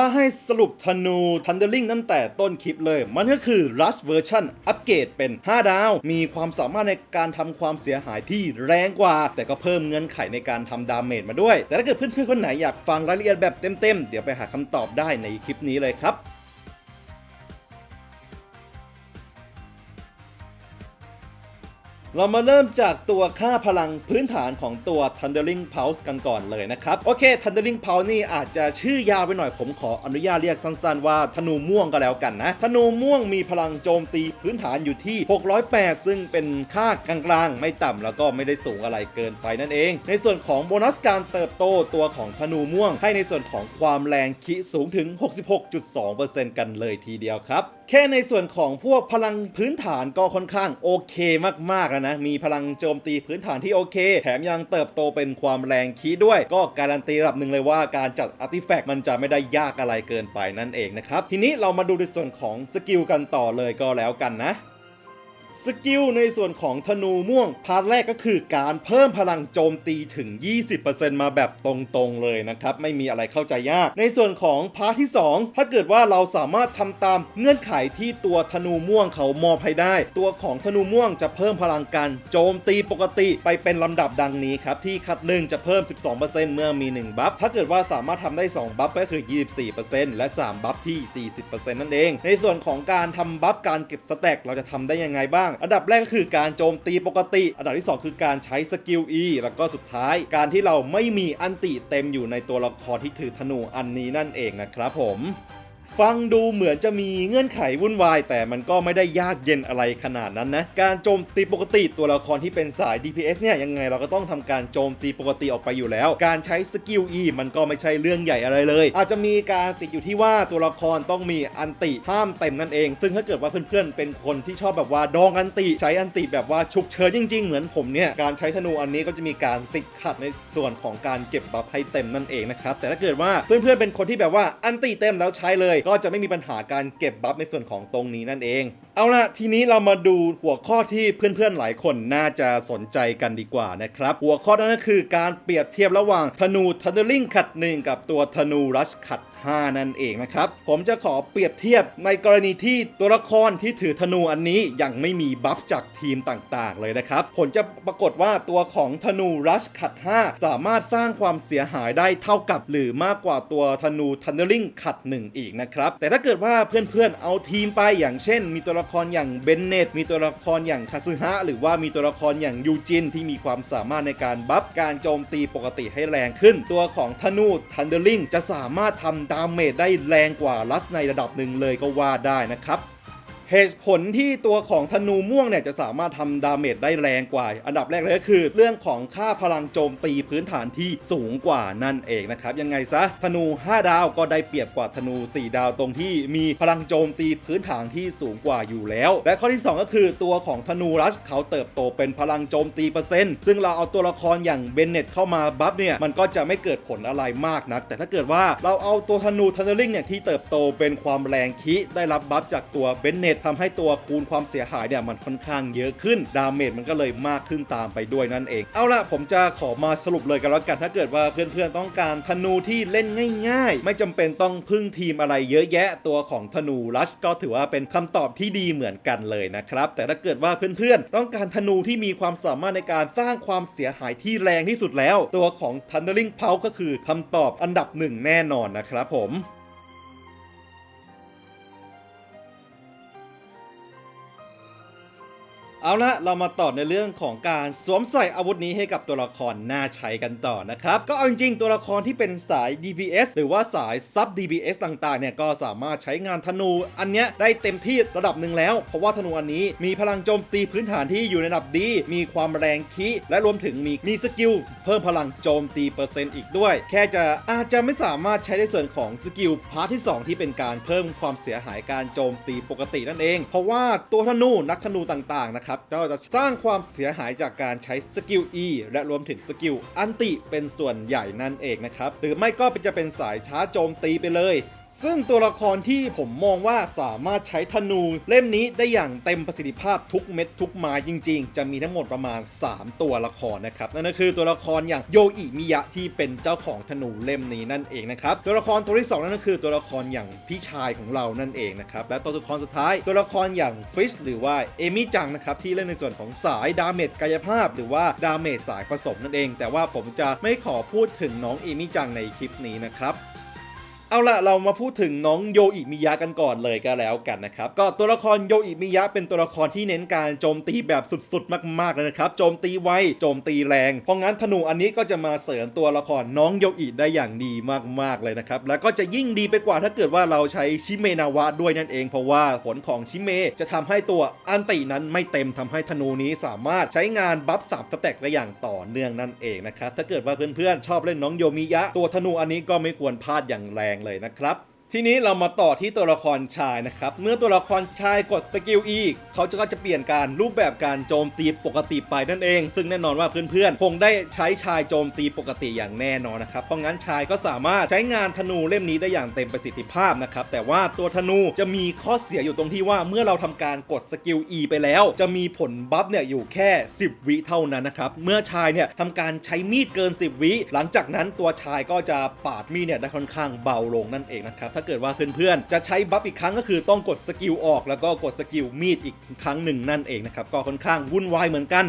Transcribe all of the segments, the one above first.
ถ้าให้สรุปธนู Thundering ตั้งแต่ต้นคลิปเลย มันก็คือ Rush Version อัปเกรดเป็น 5 ดาว มีความสามารถในการทำความเสียหายที่แรงกว่า แต่ก็เพิ่มเงื่อนไขในการทำดาเมจมาด้วย แต่ถ้าเกิดเพื่อนๆคนไหนอยากฟังรายละเอียดแบบเต็มๆ เดี๋ยวไปหาคำตอบได้ในคลิปนี้เลยครับ เรามาเริ่มจากตัวค่าพลังพื้นฐานของตัว Thundering Pulse กันก่อนเลยนะครับ โอเค Thundering Pulse นี่อาจจะชื่อยาวไปหน่อยผมขออนุญาตเรียกสั้นๆ ว่าธนูม่วงก็แล้วกันนะ ธนูม่วงมีพลังโจมตีพื้นฐานอยู่ที่ 608 ซึ่งเป็นค่ากลางๆ ไม่ต่ำแล้วก็ไม่ได้สูงอะไรเกินไปนั่นเอง ในส่วนของโบนัสการเติบโตตัวของธนูม่วง ให้ในส่วนของความแรงคิสูงถึง 66.2%กันเลยทีเดียวครับ แค่ในส่วนของพวกพลังพื้นฐานก็ค่อนข้างโอเคมากๆแล้วนะ มีพลังโจมตีพื้นฐานที่โอเค แถมยังเติบโตเป็นความแรงคีด้วย ก็การันตีระดับหนึ่งเลยว่าการจัดอาร์ติแฟกต์มันจะไม่ได้ยากอะไรเกินไปนั่นเองนะครับ ทีนี้เรามาดูในส่วนของสกิลกันต่อเลยก็แล้วกันนะ สกิลในส่วนของธนูม่วง พาร์ทแรกก็คือการเพิ่มพลังโจมตีถึง 20%มาแบบตรงๆเลยนะครับ ไม่มีอะไรเข้าใจยาก ในส่วนของพาร์ทที่ 2 ถ้าเกิดว่าเราสามารถทำตามเงื่อนไขที่ตัวธนูม่วงเขามอบให้ได้ ตัวของธนูม่วงจะเพิ่มพลังการโจมตีปกติไปเป็นลำดับดังนี้ครับ ที่คัดหนึ่งจะเพิ่ม 12%เมื่อมี 1 บัฟถ้าเกิดว่าสามารถทำได้ 2 บัฟก็คือ 24%และ 3 บัฟที่ 40%นั่นเอง ในส่วนของการทำบัฟการเก็บสแต็กเราจะทำได้ยังไงบ้างอันดับแรกก็คือการโจมตีปกติ อันดับที่ 2 คือการใช้สกิล E แล้วก็สุดท้าย การที่เราไม่มีอันติเต็มอยู่ในตัวละครที่ถือธนูอันนี้นั่นเองนะครับผม ฟังดูเหมือนจะมีเงื่อนไขวุ่นวาย แต่มันก็ไม่ได้ยากเย็นอะไรขนาดนั้นนะ การโจมตีปกติตัวละครที่เป็นสาย DPS เนี่ยยังไงเราก็ต้องทำการโจมตีปกติออกไปอยู่แล้ว การใช้สกิล E มันก็ไม่ใช่เรื่องใหญ่อะไรเลย อาจจะมีการติดอยู่ที่ว่าตัวละครต้องมีอันติห้ามเต็มนั่นเอง ซึ่งถ้าเกิดว่าเพื่อนๆเป็นคนที่ชอบแบบว่าดองอันติใช้อันติแบบว่าฉุกเฉินจริง ๆ เหมือนผมเนี่ยการใช้ธนูอันนี้ก็จะมีการติดขัดในส่วนของการเก็บบัฟให้เต็มนั่นเองนะครับแต่ถ้าเกิดว่าเพื่อนๆเป็นคนที่แบบว่าอันติเต็มแล้วใช้เลยก็จะไม่มีปัญหาการเก็บบัฟในส่วนของตรงนี้นั่นเอง เอาละทีนี้เรามาดูหัวข้อที่เพื่อนๆหลายคนน่าจะสนใจกันดีกว่านะครับ หัวข้อนั้นก็คือการเปรียบเทียบระหว่างธนูทันเดอร์ลิงขัดหนึ่งกับตัวธนูรัชขัด5นั่นเองนะครับ ผมจะขอเปรียบเทียบในกรณีที่ตัวละครที่ถือธนูอันนี้ยังไม่มีบัฟจากทีมต่างๆ เลยนะครับ ผลจะปรากฏว่าตัวของธนูรัชขัด 5 สามารถสร้างความเสียหายได้เท่ากับหรือมากกว่าตัวธนูทันเดอร์ลิงขัด 1 อีกนะครับ แต่ถ้าเกิดว่าเพื่อนๆเอาทีมไปอย่างเช่น มีตัวละครอย่างเบนเนตมีตัวละครอย่างคาซึฮะหรือว่ามีตัวละครอย่างยูจินที่มีความสามารถในการบัฟการโจมตีปกติให้แรงขึ้น ตัวของธนูทันเดอร์ลิงจะสามารถทำดาเมจได้แรงกว่าลัสในระดับหนึ่งเลยก็ว่าได้นะครับ เหตุผลที่ตัวของธนูม่วงเนี่ยจะสามารถทำดาเมจได้แรงกว่า อันดับแรกเลยก็คือ เรื่องของค่าพลังโจมตีพื้นฐานที่สูงกว่านั่นเองนะครับ ยังไงซะธนู 5 ดาวก็ได้เปรียบกว่าธนู 4 ดาวตรงที่มีพลังโจมตีพื้นฐานที่สูงกว่าอยู่แล้ว และข้อที่ 2 ก็คือตัวของธนูรัชเขาเติบโตเป็นพลังโจมตีเปอร์เซ็นต์ซึ่งเราเอาตัวละครอย่างเบนเน็ตเข้ามาบัฟเนี่ยมันก็จะไม่เกิดผลอะไรมากนัก แต่ถ้าเกิดว่าเราเอาตัวธนูทันเดอร์ลิงเนี่ยที่เติบโตเป็นความแรงคิได้รับบัฟจากตัวเบนเน็ตทำให้ตัวคูณความเสียหายเนี่ยมันค่อนข้างเยอะขึ้น ดาเมจมันก็เลยมากขึ้นตามไปด้วยนั่นเอง เอาละผมจะขอมาสรุปเลยกันแล้วกันถ้าเกิดว่าเพื่อนๆต้องการธนูที่เล่นง่าย ๆ ไม่จำเป็นต้องพึ่งทีมอะไรเยอะแยะตัวของธนูรัชก็ถือว่าเป็นคำตอบที่ดีเหมือนกันเลยนะครับ แต่ถ้าเกิดว่าเพื่อนๆต้องการธนูที่มีความสามารถในการสร้างความเสียหายที่แรงที่สุดแล้ว ตัวของ Thundering Pulse ก็คือคำตอบอันดับหนึ่งแน่นอนนะครับผม เอาละเรามาต่อในเรื่องของการสวมใส่อาวุธนี้ให้กับตัวละครน่าใช้กันต่อนะครับ ก็เอาจริงๆตัวละครที่เป็นสาย DPS หรือว่าสายซับ DPS ต่างๆเนี่ยก็สามารถใช้งานธนู อันเนี้ยได้เต็มที่ระดับหนึ่งแล้ว เพราะว่าธนูอันนี้มีพลังโจมตีพื้นฐานที่อยู่ในระดับดี มีความแรงคิและรวมถึงมีมีสกิลเพิ่มพลังโจมตีเปอร์เซ็นต์อีกด้วย แค่จะอาจจะไม่สามารถใช้ในส่วนของสกิลพาร์ทที่ 2 ที่เป็นการเพิ่มความเสียหายการโจมตีปกตินั่นเอง เพราะว่าตัวธนูนักธนูต่างๆนะนะครับก็จะสร้างความเสียหายจากการใช้สกิล E และรวมถึงสกิลอันติเป็นส่วนใหญ่นั่นเองนะครับหรือไม่ก็จะเป็นสายช้าโจมตีไปเลย ซึ่งตัวละครที่ผมมองว่าสามารถใช้ธนูเล่มนี้ได้อย่างเต็มประสิทธิภาพทุกเม็ดทุกไม้จริง ๆ จะมีทั้งหมดประมาณ 3 ตัวละครนะครับนั่นก็คือตัวละครอย่างโยอิมิยะที่เป็นเจ้าของธนูเล่มนี้นั่นเองนะครับตัวละครตัวที่สองนั่นก็คือตัวละครอย่างพี่ชายของเรานั่นเองนะครับและตัวละครสุดท้าย ตัวละครอย่างฟิชหรือว่าเอมิจังนะครับที่เล่นในส่วนของสายดาเมจกายภาพ หรือว่าดาเมจสายผสมนั่นเอง แต่ว่าผมจะไม่ขอพูดถึงน้องเอมิจังในคลิปนี้นะครับ เอาละเรามาพูดถึงน้องโยอิมิยะกันก่อนเลยก็แล้วกันนะครับ ก็ตัวละครโยอิมิยะเป็นตัวละครที่เน้นการโจมตีแบบสุดๆ มากๆเลยนะครับโจมตีไวโจมตีแรง เพราะงั้นธนูอันนี้ก็จะมาเสริมตัวละครน้องโยอิได้อย่างดีมากๆเลยนะครับ แล้วก็จะยิ่งดีไปกว่าถ้าเกิดว่าเราใช้ชิเมนาวะด้วยนั่นเอง เพราะว่าผลของชิเมจะทำให้ตัวอันตินั้นไม่เต็มทำให้ธนูนี้สามารถใช้งานบัฟสามสแต็กได้อย่างต่อเนื่องนั่นเองนะครับถ้าเกิดว่าเพื่อนๆชอบเล่นน้องโยมิยะ ตัวธนูอันนี้ก็ไม่ควรพลาดอย่างแรงเลยนะครับ ทีนี้เรามาต่อที่ตัวละครชายนะครับ เมื่อตัวละครชายกดสกิล E เขาจะก็จะเปลี่ยนการรูปแบบการโจมตีปกติไปนั่นเอง ซึ่งแน่นอนว่าเพื่อนๆ คงได้ใช้ชายโจมตีปกติอย่างแน่นอนนะครับ เพราะงั้นชายก็สามารถใช้งานธนูเล่มนี้ได้อย่างเต็มประสิทธิภาพนะครับ แต่ว่าตัวธนูจะมีข้อเสียอยู่ตรงที่ว่าเมื่อเราทำการกดสกิล E ไปแล้ว จะมีผลบัฟเนี่ยอยู่แค่ 10 วิเท่านั้นนะครับ เมื่อชายเนี่ยทำการใช้มีดเกิน 10 วิ หลังจากนั้นตัวชายก็จะปาดมีดเนี่ยได้ค่อนข้างเบาลงนั่นเองนะครับถ้าเกิดว่าเพื่อนๆ จะใช้บัฟอีกครั้งก็คือต้องกดสกิลออก แล้วก็กดสกิลมีดอีกครั้งหนึ่งนั่นเองนะครับ ก็ค่อนข้างวุ่นวายเหมือนกัน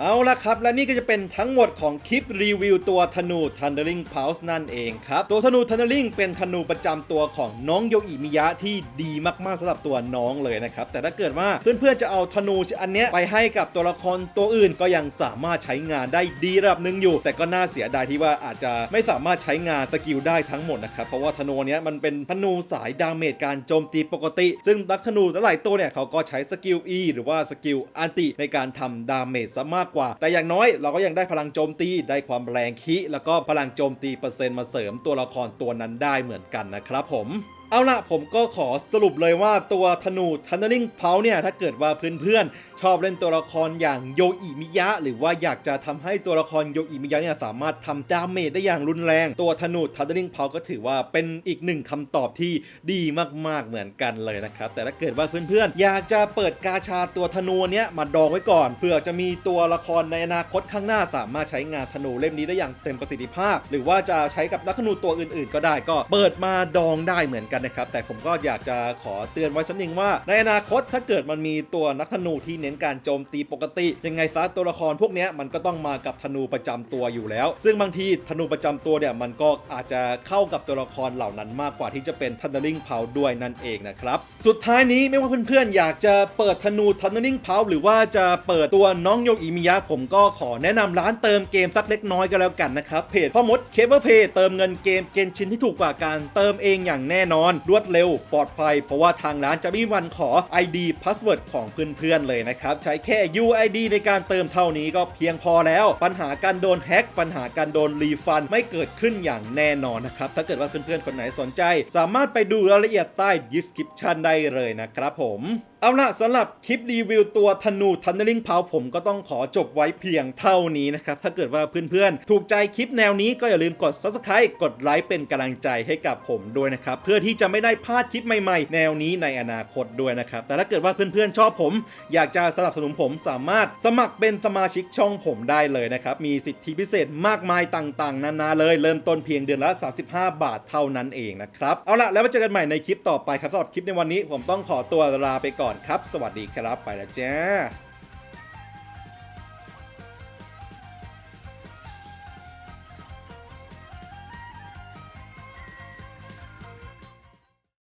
เอาละครับ และนี่ก็จะเป็นทั้งหมดของคลิปรีวิวตัวธนู Thundering Pulse นั่นเองครับ ตัวธนู Thundering เป็นธนูประจำตัวของน้องโยอิมิยะที่ดีมากๆสำหรับตัวน้องเลยนะครับ แต่ถ้าเกิดว่าเพื่อนๆจะเอาธนูอันเนี้ยไปให้กับตัวละครตัวอื่นก็ยังสามารถใช้งานได้ดีระดับหนึ่งอยู่ แต่ก็น่าเสียดายที่ว่าอาจจะไม่สามารถใช้งานสกิลได้ทั้งหมดนะครับเพราะว่าธนูเนี้ยมันเป็นธนูสายดาเมจการโจมตีปกติ ซึ่งนักธนูหลายตัวเนี่ยเขาก็ใช้สกิล E หรือว่าสกิลอันติในการทำดาเมจซะมากกว่า แต่อย่างน้อยเราก็ยังได้พลังโจมตีได้ความแรงคิแล้วก็พลังโจมตีเปอร์เซ็นต์มาเสริมตัวละครตัวนั้นได้เหมือนกันนะครับผม เอาละผมก็ขอสรุปเลยว่าตัวธนู Thundering p u l เนี่ย ถ้าเกิดว่าเพื่อนๆ ชอบเล่นตัวละครอย่างโยอิมิยะ หรือว่าอยากจะทำให้ตัวละครโยอิมิยะเนี่ย สามารถทำดาเมจได้อย่างรุนแรง ตัวธนู Thundering p u l ก็ถือว่าเป็นอีกหนึ่งคำตอบที่ดีมากๆเหมือนกันเลยนะครับ แต่ถ้าเกิดว่าเพื่อนๆ อยากจะเปิดกาชาตัวธนูเนี้ยมาดองไว้ก่อนเพื่อจะมีตัวละครในอนาคตข้างหน้าสามารถใช้งานธนูเล่มนี้ได้อย่างเต็มประสิทธิภาพ หรือว่าจะใช้กับนักธนูตัวอื่น ๆ ก็ได้ก็เปิดมาดองได้เหมือนกันนะครับ แต่ผมก็อยากจะขอเตือนไว้สักนิดว่า ในอนาคตถ้าเกิดมันมีตัวนักธนูที่เน้นการโจมตีปกติ ยังไงซะตัวละครพวกนี้มันก็ต้องมากับธนูประจำตัวอยู่แล้ว ซึ่งบางทีธนูประจำตัวเนี่ยมันก็อาจจะเข้ากับตัวละครเหล่านั้นมากกว่าที่จะเป็น Thundering p o w ด้วยนั่นเองนะครับสุดท้ายนี้ไม่ว่าเพื่อนๆอยากจะเปิดธนู Thundering p o w หรือว่าจะเปิดตัวน้องโยอิมิยะผมก็ขอแนะนำร้านเติมเกมสักเล็กน้อยก็แล้วกันนะครับเพจพ่อมดเคเบิลเพย์เติมเงินเกมเกนชินที่ถูกกว่าการเติมเองอย่างแน่นอนรวดเร็วปลอดภัย เพราะว่าทางร้านจะไม่มีวันขอ ID Password ของเพื่อนๆเลยนะครับ ใช้แค่ UID ในการเติมเท่านี้ก็เพียงพอแล้ว ปัญหาการโดนแฮ็กปัญหาการโดนรีฟันไม่เกิดขึ้นอย่างแน่นอนนะครับ ถ้าเกิดว่าเพื่อนๆคนไหนสนใจ สามารถไปดูรายละเอียดใต้ description ได้เลยนะครับผม เอาละสำหรับคลิปรีวิวตัวธนู Thundering p o w ผมก็ต้องขอจบไว้เพียงเท่านี้นะครับ ถ้าเกิดว่าเพื่อนๆ ถูกใจคลิปแนวนี้ก็อย่าลืมกด Subscribe กดไลค์เป็นกำลังใจให้กับผมด้วยนะครับ เพื่อที่จะไม่ได้พลาดคลิปใหม่ๆ แนวนี้ในอนาคตด้วยนะครับ แต่ถ้าเกิดว่าเพื่อนๆ ชอบผม อยากจะสนับสนุนผมสามารถสมัครเป็นสมาชิกช่องผมได้เลยนะครับมีสิทธิพิเศษมากมายต่างๆ นานาเลย เริ่มต้นเพียงเดือนละ 35 บาทเท่านั้นเองนะครับเอาละแล้วมาเจอกันใหม่ในคลิปต่อไปครับสำหรับคลิปในวันนี้ ผมต้องขอตัวลาไปก่อนอนครับ สวัสดีครับไปแล้วจ้า